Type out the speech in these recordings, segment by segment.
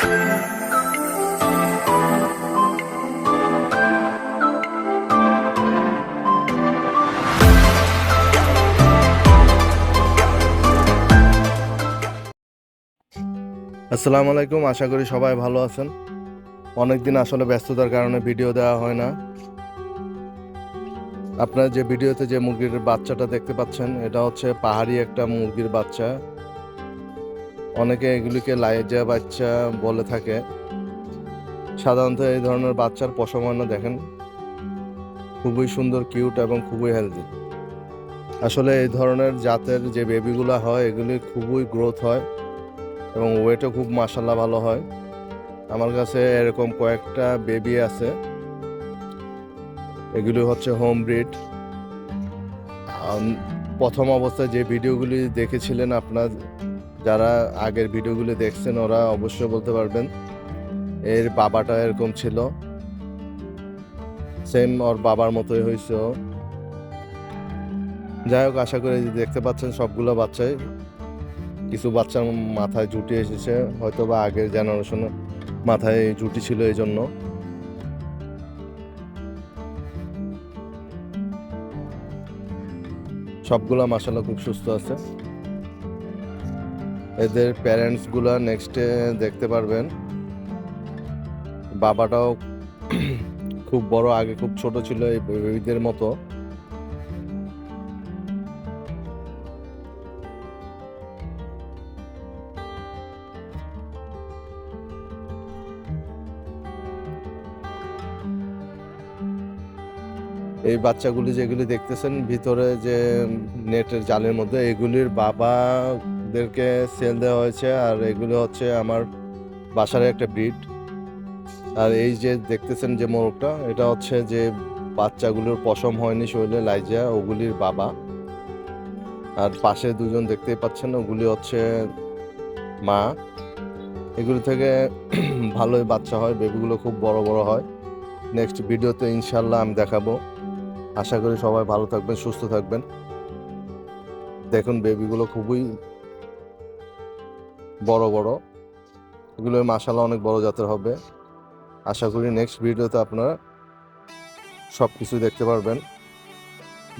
আসসালামু আলাইকুম, আশা করি সবাই ভালো আছেন। অনেকদিন আসলে ব্যস্ততার কারণে ভিডিও দেওয়া হয় না। আপনারা যে ভিডিওতে যে মুরগির বাচ্চাটা দেখতে পাচ্ছেন, এটা হচ্ছে পাহাড়ি একটা মুরগির বাচ্চা। অনেকে এগুলিকে লাইজা বাচ্চা বলে থাকে। সাধারণত এই ধরনের বাচ্চার পশমানা দেখেন। খুবই সুন্দর, কিউট এবং খুবই হেলদি। আসলে এই ধরনের জাতের যে বেবিগুলো হয়, এগুলি খুবই গ্রোথ হয় এবং ওয়েটও খুব মাসাল্লাহ ভালো হয়। আমার কাছে এরকম কয়েকটা বেবি আছে। এগুলি হচ্ছে হোম ব্রিড। প্রথম অবস্থায় যে ভিডিওগুলি দেখেছিলেন আপনার যারা আগের ভিডিওগুলি দেখছেন, ওরা অবশ্যই বলতে পারবেন, এর বাবাটা এরকম ছিল। সেম ওর বাবার মতোই হয়েছে। যাই হোক, আশা করি দেখতে পাচ্ছেন সবগুলো বাচ্চাই। কিছু বাচ্চার মাথায় জুটি এসেছে হয়তো বা আগের জেনারেশনে মাথায় জুটি ছিল এই জন্য। সবগুলো মাসাল্লাহ খুব সুস্থ আছে। এদের প্যারেন্টসগুলা নেক্সটে দেখতে পারবেন। বাবাটাও খুব বড়, আগে খুব ছোট ছিল এই বেবিদের মতো। এই বাচ্চাগুলি যেগুলি দেখতেছেন, ভিতরে যে নেটের জালের মধ্যে, এগুলির বাবাদেরকে সেল দেওয়া হয়েছে, আর এগুলো হচ্ছে আমার বাসার একটা ব্রিড আর এই যে দেখতেছেন যে মোরগটা, এটা হচ্ছে যে বাচ্চাগুলোর পশম হয়নি শরীরে, লাইজা, ওগুলির বাবা। আর পাশে দুজন দেখতেই পাচ্ছেন, ওগুলি হচ্ছে মা। এগুলি থেকে ভালোই বাচ্চা হয় বেবিগুলো খুব বড় বড় হয়। নেক্সট ভিডিওতে ইনশাল্লাহ আমি দেখাবো। আশা করি সবাই ভালো থাকবেন, সুস্থ থাকবেন। দেখুন বেবিগুলো খুবই বড় বড়। এগুলো মাসালা অনেক বড় জাতের হবে। আশা করি নেক্সট ভিডিওতে আপনারা সব কিছু দেখতে পারবেন।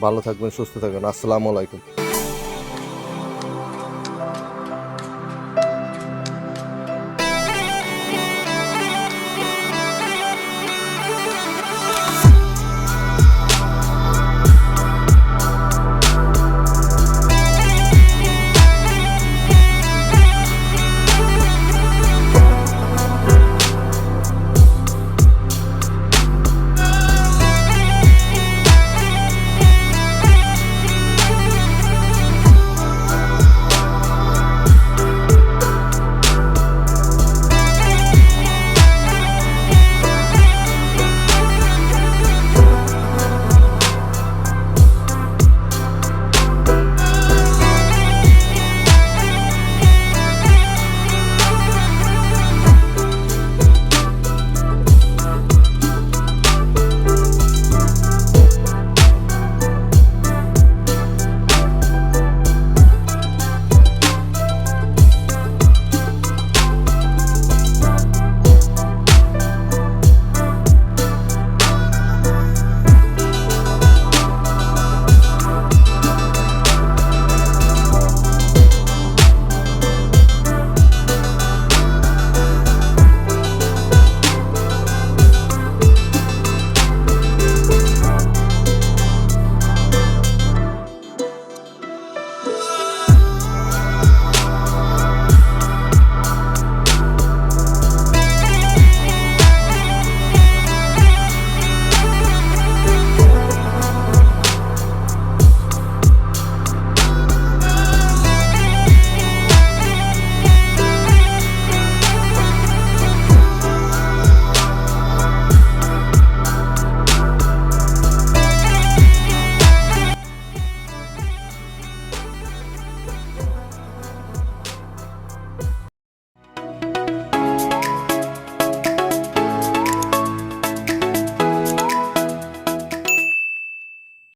ভালো থাকবেন, সুস্থ থাকবেন। আসসালামু আলাইকুম।